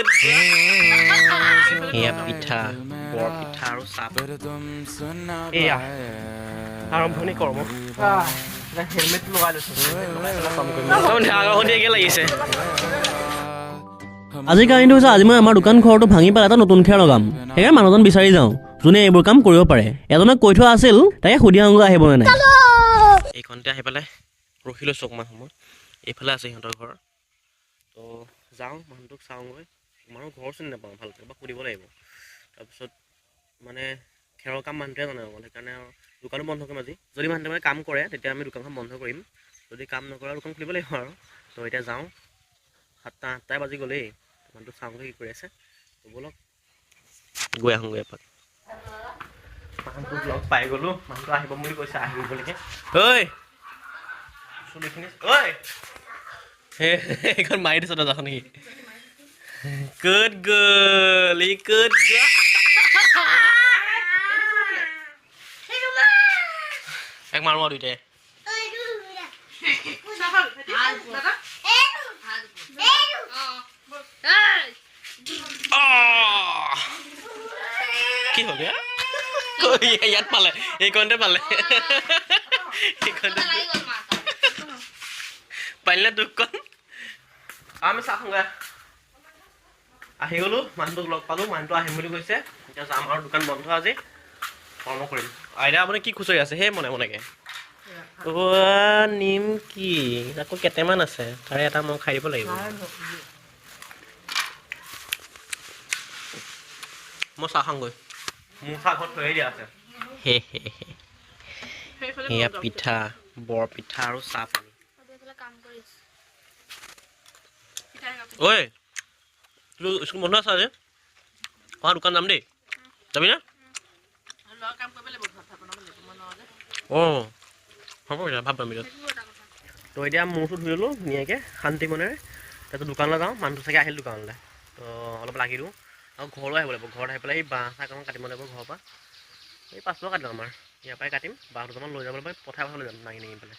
good এয়া পিঠা বৰ পিঠা আৰু চাপ। এয়া আৰম্ভণি কৰ্ম। হেলমেট লগাই লৈছোঁ সন্ধিয়াকে লাগিছে। আজিৰ কাহিনীটো হৈছে আজি মই আমাৰ দোকান ঘৰটো ভাঙি পেলাই এটা নতুন খেৰ লগাম। সেইকাৰণে মানুহজন বিচাৰি যাওঁ যোনে এইবোৰ কাম কৰিব পাৰে। এজনে কৈ থোৱা আছিল তাকে সুধি আহোঁগৈ আহিবনে নাই। এইকণতে আহি পেলাই ৰখি লৈছোঁ অকণমান সময়। এইফালে আছে সিহঁতৰ ঘৰ। তো যাওঁ মানুহটোক চাওঁগৈ। মানুহ ঘৰ চিনি নাপাওঁ ভালকৈ বা সুধিব লাগিব। তাৰপিছত মানে খেৰৰ কাম মানুহটোৱে জানে অকল সেইকাৰণে আৰু দোকানো বন্ধ কৰিম আজি। যদি মানুহটোৱে মানে কাম কৰে তেতিয়া আমি দোকানখন বন্ধ কৰিম। যদি কাম নকৰে দোকান খুলিব লাগিব আৰু। তো এতিয়া যাওঁ। সাতটা আঠটাই বাজি গ'লেই। মানুহটোক চাওঁগৈ কি কৰি আছে। তো ব'লক। গৈ আহোঁগৈ এপাক। মানুহটোক লগ পাই গ'লোঁ। মানুহটো আহিব বুলি কৈছে আহিব বুলিকে ঐ! চুলিখিনি ঐ! হে এইখন মাৰি দিছ দৰ্জাখন নেকি ই গুড এক মাৰো আৰু দুইটাই আহ! কি হ'ল ইয়াত পালে এইকণতে পালে এইকণতে পাৰিলে দুখখন আমি চাহ খাওঁগৈ আহি গ'লো মানুহটোক লগ পালোঁ মানুহটো আহিম বুলি কৈছে। এতিয়া যাম আৰু দোকান বন্ধ আজি। কৰ্ম কৰিম। আইতা আপুনি কি খুচৰি আছে? সেই মনে মনেকে। অ' নিম কি আকৌ কেইটামান আছে। তাৰে এটা মই খাই দিব লাগিব। মই চাহ খাওঁগৈ। মোৰ চাহ ঘৰত থৈয়ে দিয়া আছে। হে হে হে। এয়া পিঠা বৰ পিঠা আৰু চাহ পানী। ঐ! স্কুল বন্ধ আছে আজি অহা দোকান যাম দেই যাবি না অঁ হ'ব এতিয়া ভাত পাম তো এতিয়া মূৰটো ধুই ল'লোঁ ধুনীয়াকৈ শান্তি মনেৰে তাৰপিছত দোকানলৈ যাওঁ মানুহটো চাগে আহিল দোকানলৈ তো অলপ লাগি দিওঁ আৰু ঘৰলৈ আহিব লাগিব ঘৰত আহি পেলাই এই বাঁহ চাহ অকণমান কাটিব লাগিব ঘৰৰ পৰা এই পাঁচ টকা কাটিম আমাৰ ইয়াৰ পৰাই কাটিম বাঁহ দুটামান লৈ যাব লাগিব পঠাই লৈ যাম দাঙি দাঙি পেলাই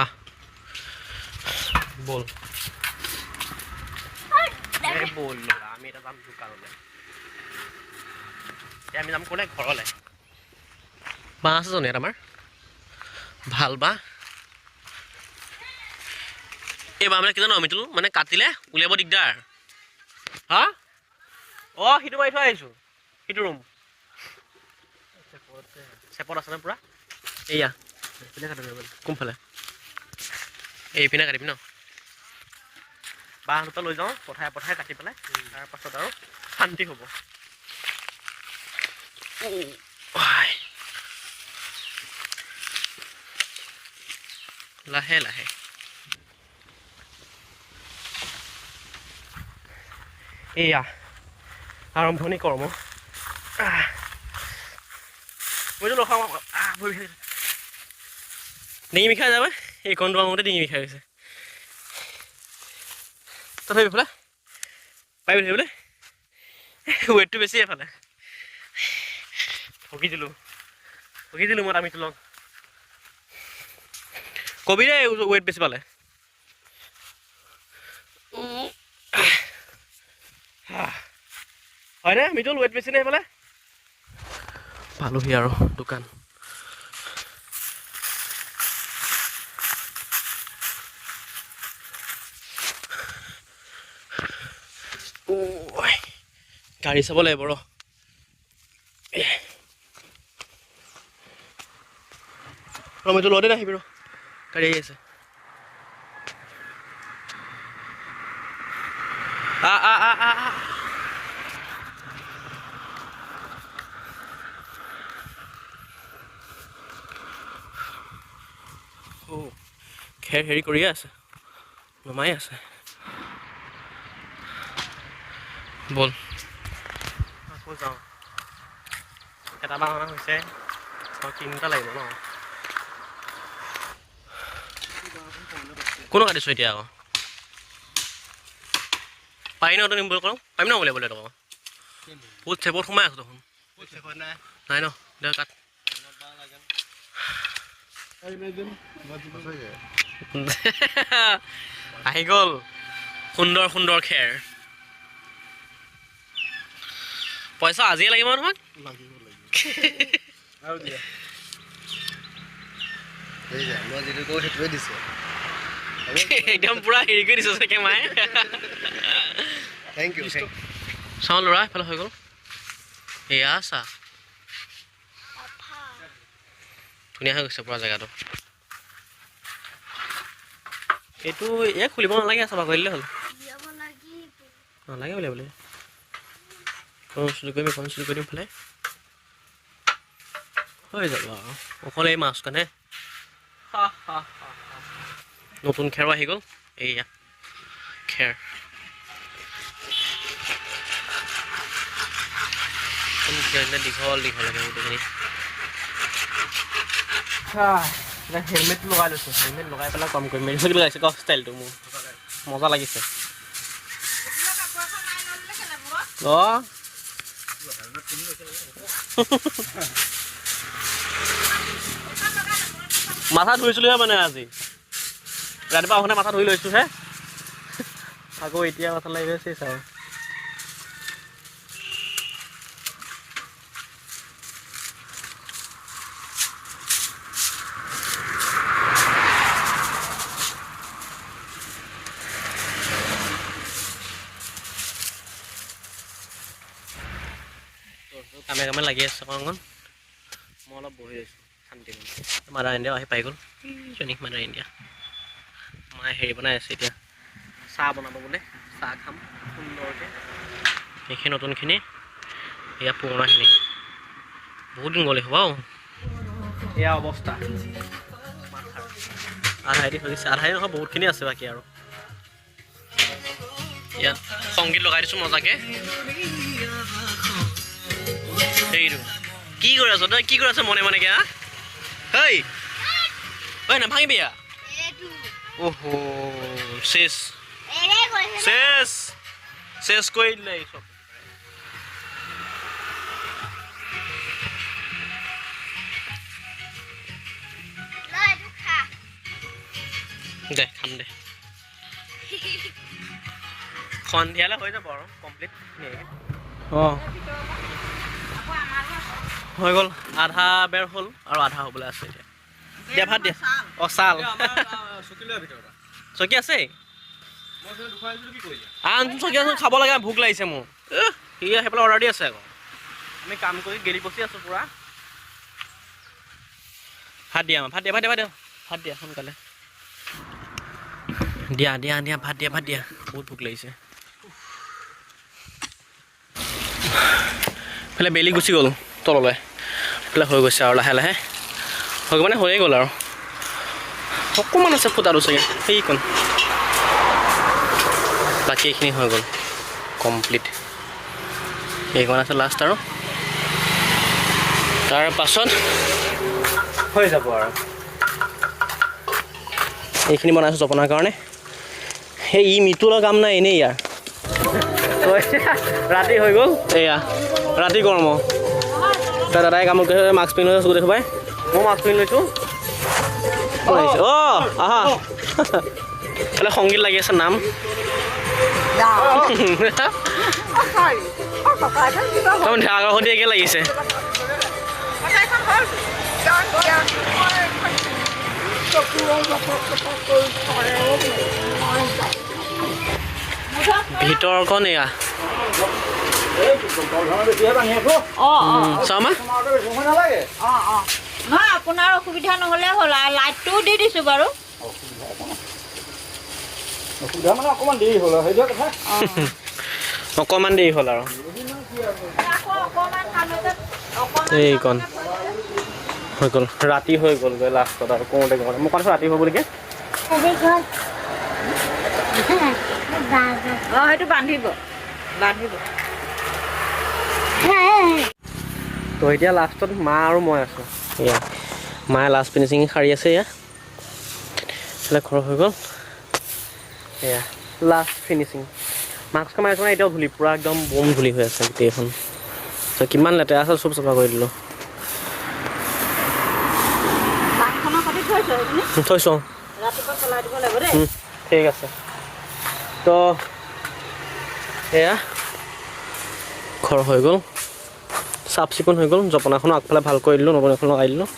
আহ ব'ল এই ব'ল ল'ৰা আমি এতিয়া যাম দোকানলৈ। এতিয়া আমি যাম ক'লে? ঘৰলৈ। বাঁহ আছে জানো আমাৰ। ভাল বাঁহ এই বাঁহ মানে কি জানো আমিতো মানে কাটিলে উলিয়াব দিগদাৰ। হা? অঁ সিটো মাৰি থৈ আহিছোঁ। সিটো ৰুম। চেপত আছেনে পূৰা? এয়া এইপিনে কাটিবি কোনফালে? এইপিনে কাটিবি ন? বাঁহ দুটা লৈ যাওঁ পঠাই পঠাই কাটি পেলাই তাৰপাছত আৰু শান্তি হ'ব। লাহে লাহে। এয়া আৰম্ভণি কৰ্ম। মইতো ভৰি বিষাইছে ডিঙি বিষাই যাবে এই কণটো আহোঁতে ডিঙি বিষাই গৈছে। তথাপি এইফালে পাৰিবি ধৰিবলৈ ৱেইটটো বেছি এফালে। ঠগি দিলোঁ। ঠগি দিলোঁ মই আমিতো লগ কবি দেই ৱেইট বেছি পালে। হয়নে? মিতুল ৱেইট বেছি নে সেইফালে পালোহি আৰু দোকান। গাড়ী চাব লাগিব ৰ। মইতো লওঁতে নাহিবি ৰ। গাড়ী আহি আছে। খেৰ হেৰি কৰিয়ে আছে। নমাই আছে। ব'ল। যাওঁ এটা বাহানা হৈছে আৰু তিনিটা লাগিব ন কোনে কাটিছোঁ এতিয়া আকৌ পাৰি ন তই নিবলৈ কৰোঁ পাৰিম ন উলিয়াবলৈ তোক বহুত চেপত সোমাই আছোঁ দেখোন নাই ন দে কাট আহি গ'ল সুন্দৰ সুন্দৰ খেৰ পইচা আজিয়ে লাগিব তোমাক লাগিব লাগিব আৰু দিয়া এই যে মই যিটো কওঁ সেইটোৱে দিছে। একদম পূৰা হেৰি কৰি দিছে চাগে মায়ে। থেংক ইউ চাওঁ ল'ৰা এইফালে হৈ গ'ল। এয়া চা। ধুনীয়া হৈ গৈছে পূৰা জেগাটো। এইটো ইয়াক খুলিব নালাগে চাফা কৰি দিলে হ'ল। নালাগে বোলে বোলে। চুৰি কৰিম ফোন চুৰি কৰি দিম ফালে হৈ যাব আৰু অকল এই মাছ কাৰণে নতুন খেৰো আহি গ'ল এইয়া খেৰ দীঘল দীঘল লাগে গোটেইখিনি হেলমেট লগাই লৈছোঁ হেলমেট লগাই পেলাই কম কৰিম মেলি চলি লগাইছে ক ষ্টাইলটো মোৰ মজা লাগিছে অঁ মাথা ধুইছিলোহে মানে আজি? ৰাতিপুৱা আহোঁতে মাথা ধুই লৈছোঁহে আকৌ এতিয়া মাথা লাগি গৈছে চাওঁ কামে কামে লাগি আছে অকণ মই অলপ বহি লৈছোঁ শান্তি মাদাৰ ইণ্ডিয়াও আহি পাই গ'ল ইজনী মাদাৰ ইণ্ডিয়া মায়ে হেৰি বনাই আছে এতিয়া চাহ বনাব বোলে চাহ খাম সুন্দৰকৈ সেইখিনি নতুনখিনি এয়া পুৰণাখিনি বহুত দিন গ'লে হ'ব এয়া অৱস্থা আধাই দি থৈ আধাই নহয় বহুতখিনি আছে বাকী আৰু ইয়াত সংগীত লগাই দিছোঁ মজাকৈ সেইটো কি কৰি আছ? তই কি কৰি আছ মনে মনে হা হেই! ঐ নাভাঙিবি ইয়া অহ শেষ। শেষ। শেষ কৰি দিলে এই চব দে খাম দে সন্ধিয়ালৈ হৈ যাব আৰু কমপ্লিট অঁ হৈ গ'ল আধা বেৰ হ'ল আৰু আধা হ'বলৈ আছে এতিয়া। দিয়া ভাত দিয়া। অঁ চাল। চকী আছে? আন চকী আছে খাব লাগে ভোক লাগিছে মোৰ। এহ, সি আহি পেলাই অৰ্ডাৰ দি আছে আকৌ। আমি কাম কৰি গেলি পচি আছোঁ পূৰা। ভাত দিয়া ভাত দিয়া ভাত দিয়া ভাত দিয়া। ভাত দিয়া সোনকালে। দিয়া দিয়া দিয়া ভাত দিয়া ভাত দিয়া। বহুত ভোক লাগিছে। এইফালে বেলি গুচি গ'ল। তললৈ হৈ গৈছে আৰু লাহে লাহে। হৈ মানে হৈয়ে গ'ল আৰু। অকণমান আছে ফুটাটো চাগে সেইকণ। বাকী এইখিনি হৈ গ'ল কমপ্লিট। এইকণ আছে লাষ্ট আৰু। তাৰ পাছত হৈ যাব আৰু। এইখিনি বনাইছোঁ জপনাৰ কাৰণে। সেই ই মিতুলৰ কাম নাই এনেই ইয়াৰ। ৰাতি হৈ গ'ল? এয়া ৰাতি গৰম তাৰ দাদাই কামত গৈছে মাস্ক পিন্ধি লৈছোঁ গোটেই সোপাই মই মাস্ক পিন্ধি লৈছোঁ। অঁ। আহা। সংগীত লাগি আছে নাম। সৈতে একে লাগিছে। ভিতৰখন এয়া। অঁ অঁ। চামা অঁ অঁ নহয় আপোনাৰ অসুবিধা নহ'লে হ'ল লাইটটোও দি দিছোঁ বাৰু। অকণমান দেৰি হ'ল আৰু এইকণ হৈ গ'ল। ৰাতি হৈ গ'লগৈ লাষ্টত আৰু কওঁতে কওঁতে। মই কৈছোঁ ৰাতি হ'ব অঁ সেইটো বান্ধিব। বান্ধিব। তো এতিয়া লাষ্টত মা আৰু মই আছোঁ। এয়া মায়ে লাষ্ট ফিনিচিং সাৰি আছে এয়া। এইফালে ঘৰ হৈ গ'ল। এয়া লাষ্ট ফিনিচিং মাস্ক মাৰিছোঁ মানে এতিয়াও ধূলি পূৰা একদম বম ধূলি হৈ আছে গোটেইখন। তো কিমান লেতেৰা আছে চব চাফা কৰি দিলোঁ। থৈছোঁ ঠিক আছে। তো এয়া ঘৰ হৈ গ'ল। চাফ চিকুণ হৈ গ'ল, জপনাখনো আগফালে ভালো কৰি দিলোঁ নতুন এখন লগাই দিলোঁ।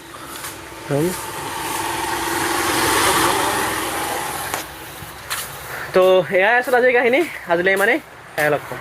তো এয়াই আছে আজিৰ কাহিনী, আজিলৈ ইমানেই লগ পাম